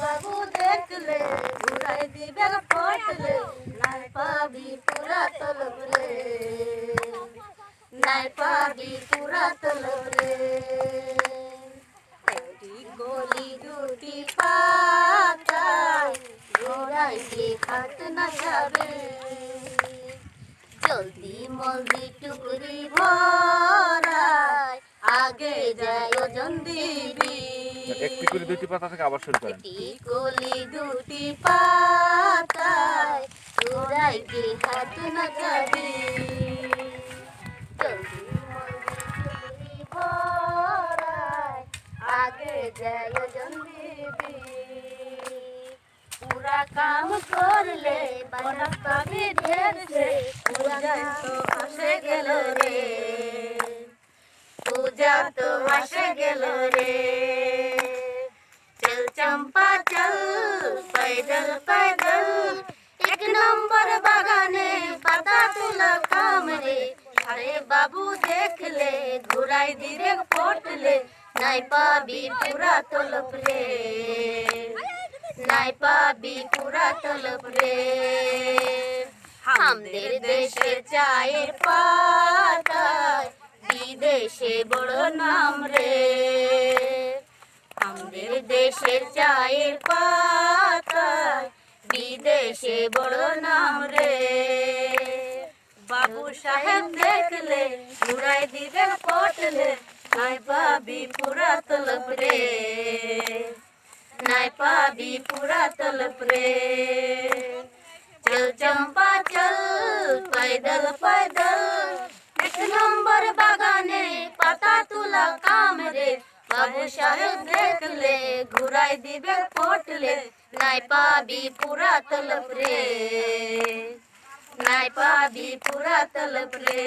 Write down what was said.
বাবু দেখলে ঘুরাই দিবে পটলে নাই পাবি পুরা তলব রে। নাই পাবি পুরা তলব রে। একটি গলি দুটি পাতায় ঘোড়াই দিয়ে খাট না যাবে। জলদি মলদি টুকরি ভরায়, আগে যায় ওজন দিবি। একটি করে দুইটি পাতা থেকে আবার শুরু করেন। কলি দুটি পাতায় তোরাই কি হাত না যাবি জলদি মলদি আগে যায় ওজন দিবি পুরা কাম করলে বানা পাবি ঢের সে পূজা তো আসে গেল রে। পাগল পাগল। এক নম্বর বাগানে পাতা তুলা কামরে আরে বাবু দেখলে ঘুরাই দিরে পটলে। নাই পাবি পুরা তলপ রে নাই পাবি পুরা তলপ রে আমাদের দেশে চায়ের পাতায় বিদেশে বড় নাম রে। আমাদের দেশের চায়ের পাত বিদেশে বড় নাম রে বাবু সাহেব দেখলে ঘুরাই দিবে পটলে নাই পাবি পুরা তলপ রে নাই পাবি পুরা তলপ রে চল চম্পা চল पैदल पैदल এক নম্বর বাগানে পাতা তোলা কাম রে বাবু সাহেব দেখলে ঘুরাই দিবে পটলে নাই পাবি পুরা তলপ রে নাই পাবি পুরা তলপ রে